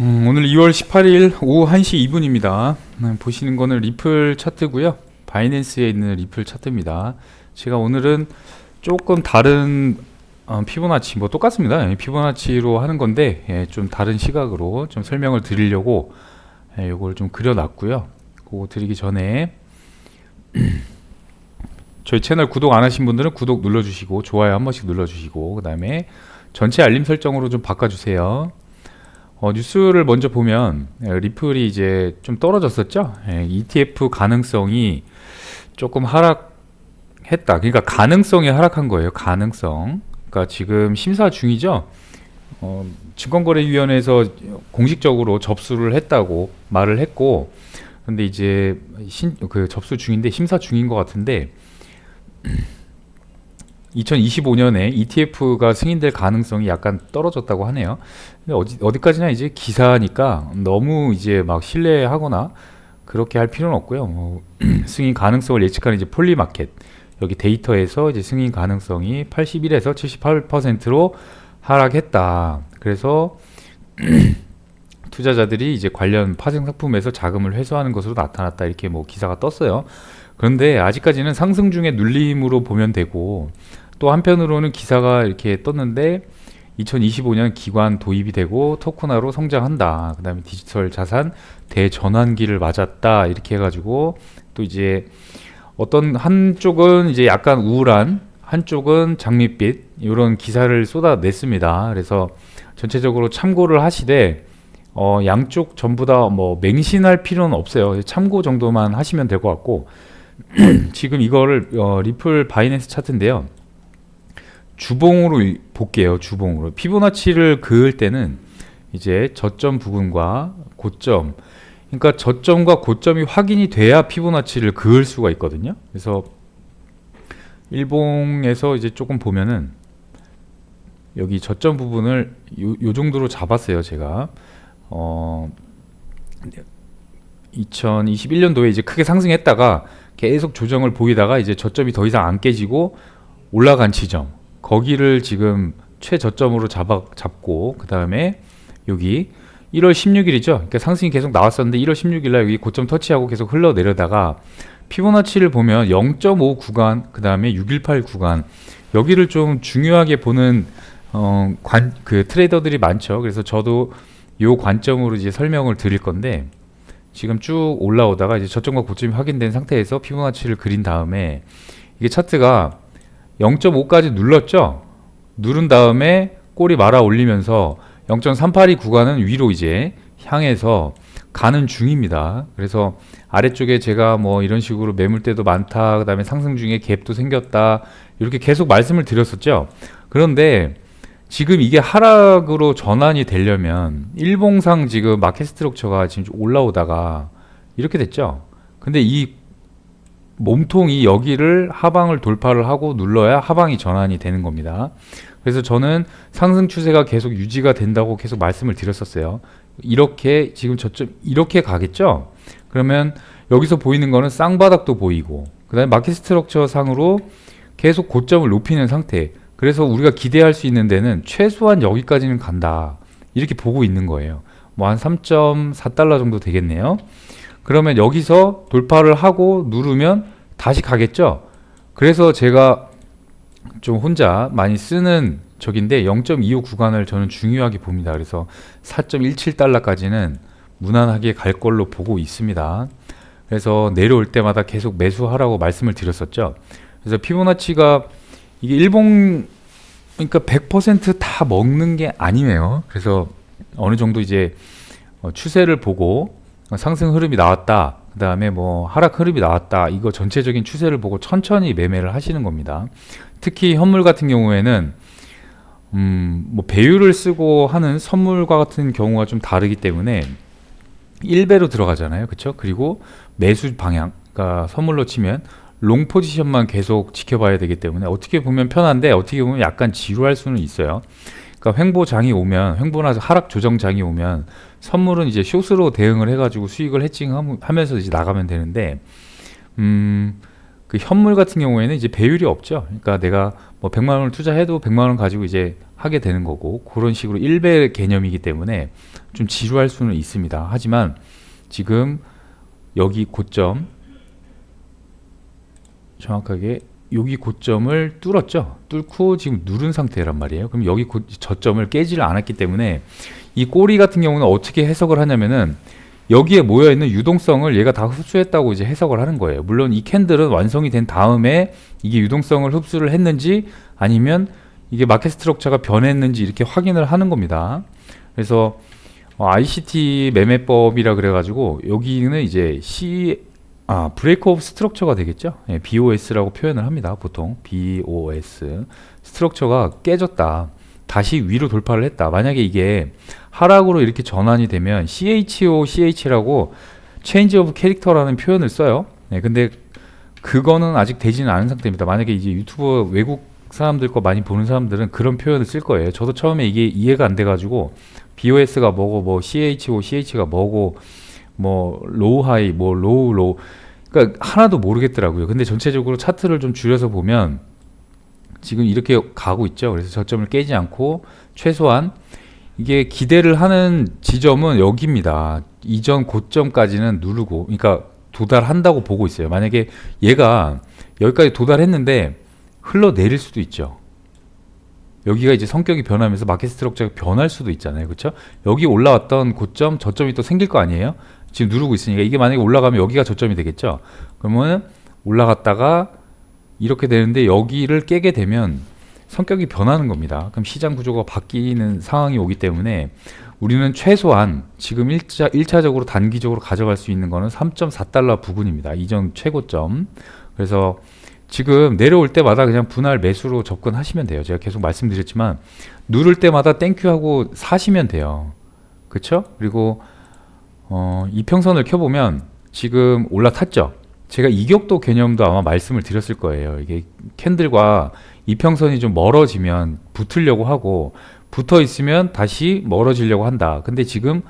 음, 오늘 2월 18일 오후 1시 2분입니다. 보시는 거는 리플 차트고요. 바이낸스에 있는 리플 차트입니다. 제가 오늘은 조금 다른 어, 피보나치 뭐 똑같습니다. 예, 피보나치로 하는 건데 예, 좀 다른 시각으로 좀 설명을 드리려고 예, 이걸 좀 그려놨고요. 그거 드리기 전에 저희 채널 구독 안 하신 분들은 구독 눌러주시고 좋아요 한 번씩 눌러주시고 그 다음에 전체 알림 설정으로 좀 바꿔주세요. 어, 뉴스를 먼저 보면 예, 리플이 이제 좀 떨어졌었죠. 예, ETF 가능성이 조금 하락했다. 그러니까 가능성이 하락한 거예요. 가능성. 그러니까 지금 심사 중이죠. 어, 증권거래위원회에서 공식적으로 접수를 했다고 말을 했고, 근데 이제 신, 그 접수 중인데 심사 중인 것 같은데 2025년에 ETF가 승인될 가능성이 약간 떨어졌다고 하네요. 근데 어디 어디까지나 이제 기사니까 너무 이제 막 신뢰하거나 그렇게 할 필요는 없고요. 뭐 승인 가능성을 예측하는 이제 폴리마켓 여기 데이터에서 이제 승인 가능성이 81에서 78%로 하락했다. 그래서 투자자들이 이제 관련 파생 상품에서 자금을 회수하는 것으로 나타났다 이렇게 뭐 기사가 떴어요. 그런데 아직까지는 상승 중의 눌림으로 보면 되고 또 한편으로는 기사가 이렇게 떴는데 2025년 기관 도입이 되고 토큰화로 성장한다. 그 다음에 디지털 자산 대전환기를 맞았다. 이렇게 해가지고 또 이제 어떤 한쪽은 이제 약간 우울한 한쪽은 장밋빛 이런 기사를 쏟아냈습니다. 그래서 전체적으로 참고를 하시되 어, 양쪽 전부 다 뭐 맹신할 필요는 없어요. 참고 정도만 하시면 될 것 같고 지금 이거를 어, 리플 바이낸스 차트인데요. 주봉으로 이- 볼게요. 주봉으로 피보나치를 그을 때는 이제 저점 부분과 고점 그러니까 저점과 고점이 확인이 돼야 피보나치를 그을 수가 있거든요. 그래서 일봉에서 이제 조금 보면은 여기 저점 부분을 요, 요 정도로 잡았어요. 제가 어 2021년도에 이제 크게 상승했다가 계속 조정을 보이다가 이제 저점이 더 이상 안 깨지고 올라간 지점 거기를 지금 최저점으로 잡아 잡고 그 다음에 여기 1월 16일이죠. 그러니까 상승이 계속 나왔었는데 1월 16일 날 여기 고점 터치하고 계속 흘러내려다가 피보나치를 보면 0.5 구간 그 다음에 618 구간 여기를 좀 중요하게 보는 어, 관, 그 트레이더들이 많죠. 그래서 저도 요 관점으로 이제 설명을 드릴 건데 지금 쭉 올라오다가 이제 저점과 고점이 확인된 상태에서 피보나치를 그린 다음에 이게 차트가 0.5까지 눌렀죠. 누른 다음에 꼬리 말아 올리면서 0.382 구간은 위로 이제 향해서 가는 중입니다. 그래서 아래쪽에 제가 뭐 이런 식으로 매물대도 많다. 그 다음에 상승 중에 갭도 생겼다. 이렇게 계속 말씀을 드렸었죠. 그런데 지금 이게 하락으로 전환이 되려면 일봉상 지금 마켓 스트럭처가 지금 좀 올라오다가 이렇게 됐죠. 근데 이 몸통이 여기를 하방을 돌파를 하고 눌러야 하방이 전환이 되는 겁니다. 그래서 저는 상승 추세가 계속 유지가 된다고 계속 말씀을 드렸었어요. 이렇게 지금 저점 이렇게 가겠죠? 그러면 여기서 보이는 거는 쌍바닥도 보이고 그다음에 마켓 스트럭처 상으로 계속 고점을 높이는 상태. 그래서 우리가 기대할 수 있는 데는 최소한 여기까지는 간다. 이렇게 보고 있는 거예요. 뭐 한 3.4달러 정도 되겠네요. 그러면 여기서 돌파를 하고 누르면 다시 가겠죠. 그래서 제가 좀 혼자 많이 쓰는 적인데 0.25 구간을 저는 중요하게 봅니다. 그래서 4.17달러까지는 무난하게 갈 걸로 보고 있습니다. 그래서 내려올 때마다 계속 매수하라고 말씀을 드렸었죠. 그래서 피보나치가 이게 일봉 그러니까 100%다 먹는 게 아니에요. 그래서 어느 정도 이제 어, 추세를 보고 상승 흐름이 나왔다. 그 다음에 뭐 하락 흐름이 나왔다. 이거 전체적인 추세를 보고 천천히 매매를 하시는 겁니다. 특히 현물 같은 경우에는 음, 뭐 배율을 쓰고 하는 선물과 같은 경우가 좀 다르기 때문에 1배로 들어가잖아요. 그렇죠? 그리고 매수 방향, 그러니까 선물로 치면 롱 포지션만 계속 지켜봐야 되기 때문에 어떻게 보면 편한데 어떻게 보면 약간 지루할 수는 있어요. 그러니까 횡보장이 오면 횡보나 하락 조정장이 오면 선물은 이제 숏으로 대응을 해가지고 수익을 해칭하면서 이제 나가면 되는데 음. 그 현물 같은 경우에는 이제 배율이 없죠. 그러니까 내가 뭐 100만 원을 투자해도 100만 원 가지고 이제 하게 되는 거고 그런 식으로 1배 개념이기 때문에 좀 지루할 수는 있습니다. 하지만 지금 여기 고점 정확하게 여기 고점을 뚫었죠. 뚫고 지금 누른 상태란 말이에요. 그럼 여기 고, 저점을 깨지를 않았기 때문에 이 꼬리 같은 경우는 어떻게 해석을 하냐면은 여기에 모여 있는 유동성을 얘가 다 흡수했다고 이제 해석을 하는 거예요. 물론 이 캔들은 완성이 된 다음에 이게 유동성을 흡수를 했는지 아니면 이게 마켓 스트럭처가 변했는지 이렇게 확인을 하는 겁니다. 그래서 어, ICT 매매법이라 그래가지고 여기는 이제 아 브레이크 오브 스트럭처가 되겠죠. 예, BOS라고 표현을 합니다. 보통 BOS 스트럭처가 깨졌다. 다시 위로 돌파를 했다. 만약에 이게 하락으로 이렇게 전환이 되면 CHO CH라고 Change of Character라는 표현을 써요. 네, 근데 그거는 아직 되지는 않은 상태입니다. 만약에 이제 유튜브 외국 사람들 거 많이 보는 사람들은 그런 표현을 쓸 거예요. 저도 처음에 이게 이해가 안 돼가지고 BOS가 뭐고 뭐 CHO CH가 뭐고 뭐 로우 하이 뭐 로우 로우 그러니까 하나도 모르겠더라고요. 근데 전체적으로 차트를 좀 줄여서 보면 지금 이렇게 가고 있죠. 그래서 저점을 깨지 않고 최소한 이게 기대를 하는 지점은 여기입니다. 이전 고점까지는 누르고, 그러니까 도달한다고 보고 있어요. 만약에 얘가 여기까지 도달했는데 흘러내릴 수도 있죠. 여기가 이제 성격이 변하면서 마켓 스트럭처가 변할 수도 있잖아요. 그렇죠? 여기 올라왔던 고점, 저점이 또 생길 거 아니에요? 지금 누르고 있으니까 이게 만약에 올라가면 여기가 저점이 되겠죠. 그러면 올라갔다가 이렇게 되는데 여기를 깨게 되면 성격이 변하는 겁니다. 그럼 시장 구조가 바뀌는 상황이 오기 때문에 우리는 최소한 지금 1차, 1차적으로 단기적으로 가져갈 수 있는 거는 3.4달러 부근입니다. 이전 최고점. 그래서 지금 내려올 때마다 그냥 분할 매수로 접근하시면 돼요. 제가 계속 말씀드렸지만 누를 때마다 땡큐 하고 사시면 돼요. 그렇죠? 그리고 어, 이평선을 켜보면 지금 올라탔죠. 제가 이격도 개념도 아마 말씀을 드렸을 거예요. 이게 캔들과 이평선이 좀 멀어지면 붙으려고 하고 붙어 있으면 다시 멀어지려고 한다. 근데 지금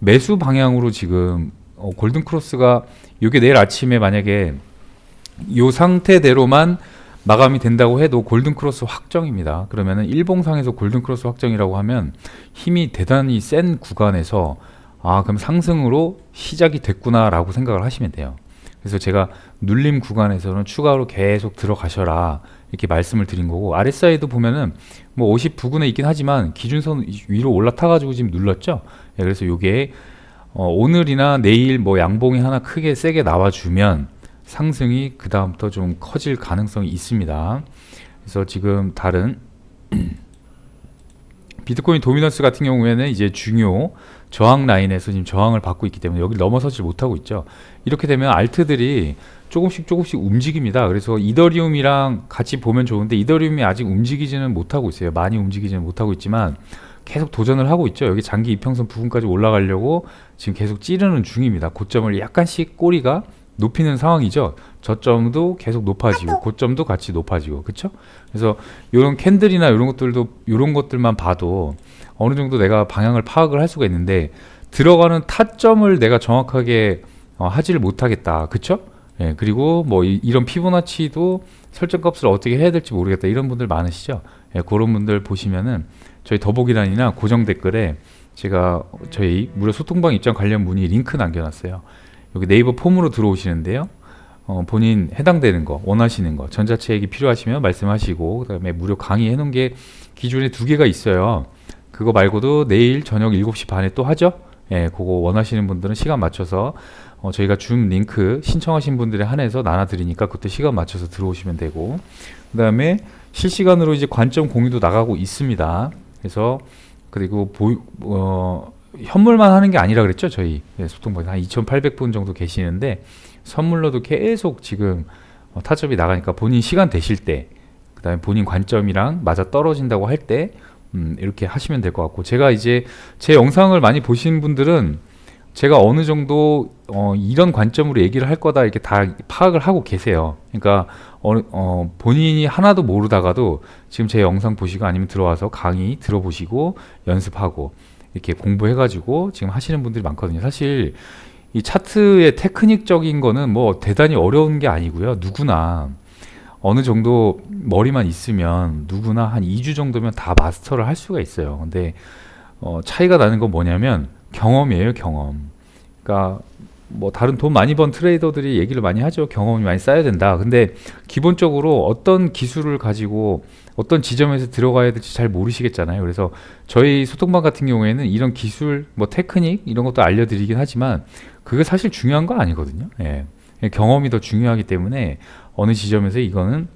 매수 방향으로 지금 어, 골든 크로스가 이게 내일 아침에 만약에 이 상태대로만 마감이 된다고 해도 골든 크로스 확정입니다. 그러면은 일봉상에서 골든 크로스 확정이라고 하면 힘이 대단히 센 구간에서 아 그럼 상승으로 시작이 됐구나라고 생각을 하시면 돼요. 그래서 제가 눌림 구간에서는 추가로 계속 들어가셔라 이렇게 말씀을 드린 거고 RSI도 보면은 뭐 50 부근에 있긴 하지만 기준선 위로 올라타 가지고 지금 눌렀죠. 예, 그래서 요게 어, 오늘이나 내일 뭐 양봉이 하나 크게 세게 나와주면 상승이 그 다음부터 좀 커질 가능성이 있습니다. 그래서 지금 다른 비트코인 도미넌스 같은 경우에는 이제 중요 저항 라인에서 지금 저항을 받고 있기 때문에 여기 넘어서지 못하고 있죠. 이렇게 되면 알트들이 조금씩 조금씩 움직입니다. 그래서 이더리움이랑 같이 보면 좋은데 이더리움이 아직 움직이지는 못하고 있어요. 많이 움직이지는 못하고 있지만 계속 도전을 하고 있죠. 여기 장기 이평선 부분까지 올라가려고 지금 계속 찌르는 중입니다. 고점을 약간씩 꼬리가 높이는 상황이죠. 저점도 계속 높아지고 고점도 같이 높아지고 그렇죠? 그래서 이런 캔들이나 이런 것들도 이런 것들만 봐도 어느 정도 내가 방향을 파악을 할 수가 있는데 들어가는 타점을 내가 정확하게 어, 하지를 못하겠다. 그렇죠? 예, 그리고 뭐 이, 런 피보나치도 설정값을 어떻게 해야 될지 모르겠다. 이런 분들 많으시죠? 예, 그런 분들 보시면은 저희 더보기란이나 고정 댓글에 제가 저희 무료 소통방 입장 관련 문의 링크 남겨놨어요. 여기 네이버 폼으로 들어오시는데요. 어, 본인 해당되는 거, 원하시는 거, 전자책이 필요하시면 말씀하시고, 그 다음에 무료 강의 해놓은 게 기존에 두 개가 있어요. 그거 말고도 내일 저녁 7시 반에 또 하죠? 예, 그거 원하시는 분들은 시간 맞춰서 어, 저희가 줌 링크 신청하신 분들에 한해서 나눠드리니까 그때 시간 맞춰서 들어오시면 되고, 그 다음에 실시간으로 이제 관점 공유도 나가고 있습니다. 그래서 그리고 보, 어, 현물만 하는 게 아니라 그랬죠 저희 네, 소통방에 한 2,800분 정도 계시는데 선물로도 계속 지금 어, 타점이 나가니까 본인 시간 되실 때 그다음에 본인 관점이랑 맞아 떨어진다고 할 때 음, 이렇게 하시면 될 것 같고 제가 이제 제 영상을 많이 보신 분들은 제가 어느 정도 어, 이런 관점으로 얘기를 할 거다 이렇게 다 파악을 하고 계세요. 그러니까 어, 어, 본인이 하나도 모르다가도 지금 제 영상 보시고 아니면 들어와서 강의 들어보시고 연습하고 이렇게 공부해가지고 지금 하시는 분들이 많거든요. 사실 이 차트의 테크닉적인 거는 뭐 대단히 어려운 게 아니고요. 누구나 어느 정도 머리만 있으면 누구나 한 2주 정도면 다 마스터를 할 수가 있어요. 근데 어, 차이가 나는 건 뭐냐면 경험이에요, 경험. 그러니까 뭐 다른 돈 많이 번 트레이더들이 얘기를 많이 하죠. 경험이 많이 쌓여야 된다. 근데 기본적으로 어떤 기술을 가지고 어떤 지점에서 들어가야 될지 잘 모르시겠잖아요. 그래서 저희 소통방 같은 경우에는 이런 기술, 뭐 테크닉 이런 것도 알려드리긴 하지만 그게 사실 중요한 거 아니거든요. 예. 경험이 더 중요하기 때문에 어느 지점에서 이거는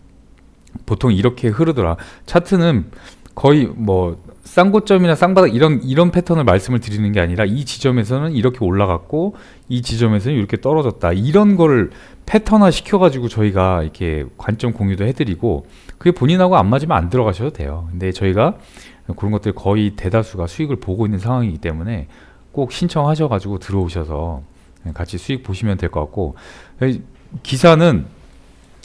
보통 이렇게 흐르더라. 차트는 거의 뭐 쌍고점이나 쌍바닥 이런 이런 패턴을 말씀을 드리는 게 아니라 이 지점에서는 이렇게 올라갔고 이 지점에서는 이렇게 떨어졌다. 이런 거를 패턴화 시켜가지고 저희가 이렇게 관점 공유도 해드리고 그게 본인하고 안 맞으면 안 들어가셔도 돼요. 근데 저희가 그런 것들 거의 대다수가 수익을 보고 있는 상황이기 때문에 꼭 신청하셔가지고 들어오셔서 같이 수익 보시면 될 것 같고 기사는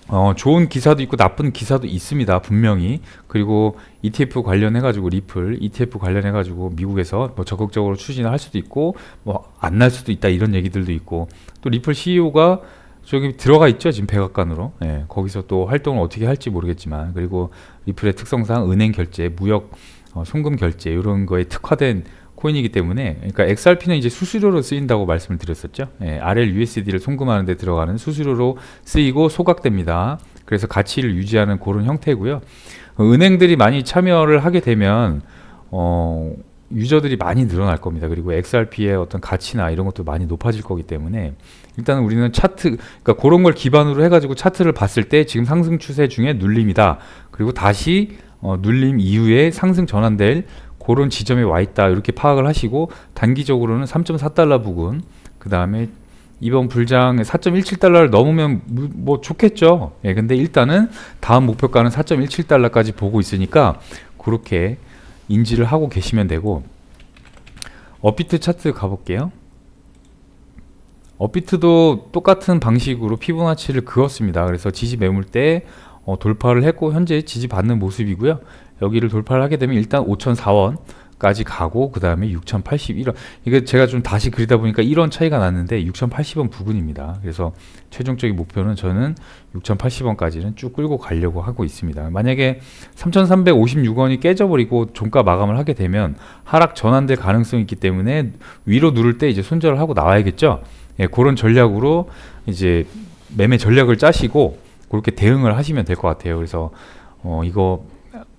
어, 좋은 기사도 있고 나쁜 기사도 있습니다. 분명히. 그리고 ETF 관련해 가지고 리플 ETF 관련해 가지고 미국에서 뭐 적극적으로 추진을 할 수도 있고 뭐 안 날 수도 있다 이런 얘기들도 있고 또 리플 CEO가 저기 들어가 있죠 지금 백악관으로 예, 거기서 또 활동을 어떻게 할지 모르겠지만 그리고 리플의 특성상 은행 결제 무역 어, 송금 결제 이런 거에 특화된 코인이기 때문에 그러니까 XRP는 이제 수수료로 쓰인다고 말씀을 드렸었죠. 예, RLUSD를 송금하는 데 들어가는 수수료로 쓰이고 소각됩니다. 그래서 가치를 유지하는 그런 형태고요. 어, 은행들이 많이 참여를 하게 되면 어, 유저들이 많이 늘어날 겁니다. 그리고 XRP의 어떤 가치나 이런 것도 많이 높아질 거기 때문에 일단 우리는 차트, 그러니까 그런 걸 기반으로 해가지고 차트를 봤을 때 지금 상승 추세 중에 눌림이다. 그리고 다시 어, 눌림 이후에 상승 전환될 그런 지점에 와 있다 이렇게 파악을 하시고 단기적으로는 3.4달러 부근 그 다음에 이번 불장에 4.17달러를 넘으면 무- 뭐 좋겠죠. 예, 근데 일단은 다음 목표가는 4.17달러까지 보고 있으니까 그렇게 인지를 하고 계시면 되고 업비트 차트 가볼게요. 업비트도 똑같은 방식으로 피보나치를 그었습니다. 그래서 지지 매물대 어, 돌파를 했고 현재 지지 받는 모습이고요. 여기를 돌파를 하게 되면 일단 5,004원 까지 가고 그 다음에 6,081원. 이게 제가 좀 다시 그리다 보니까 1원 차이가 났는데 6,080원 부근입니다. 그래서 최종적인 목표는 저는 6,080원까지는 쭉 끌고 가려고 하고 있습니다. 만약에 3,356원이 깨져버리고 종가 마감을 하게 되면 하락 전환될 가능성이 있기 때문에 위로 누를 때 이제 손절을 하고 나와야겠죠. 예, 그런 전략으로 이제 매매 전략을 짜시고 그렇게 대응을 하시면 될 것 같아요. 그래서 어, 이거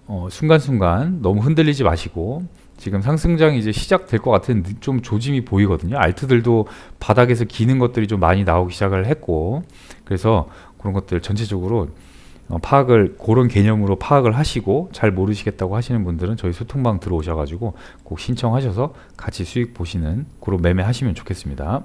어, 순간순간 너무 흔들리지 마시고 지금 상승장이 이제 시작될 것 같은 느- 좀 조짐이 보이거든요. 알트들도 바닥에서 기는 것들이 좀 많이 나오기 시작을 했고 그래서 그런 것들 전체적으로 어, 파악을 그런 개념으로 파악을 하시고 잘 모르시겠다고 하시는 분들은 저희 소통방 들어오셔가지고 꼭 신청하셔서 같이 수익 보시는 그런 매매 하시면 좋겠습니다.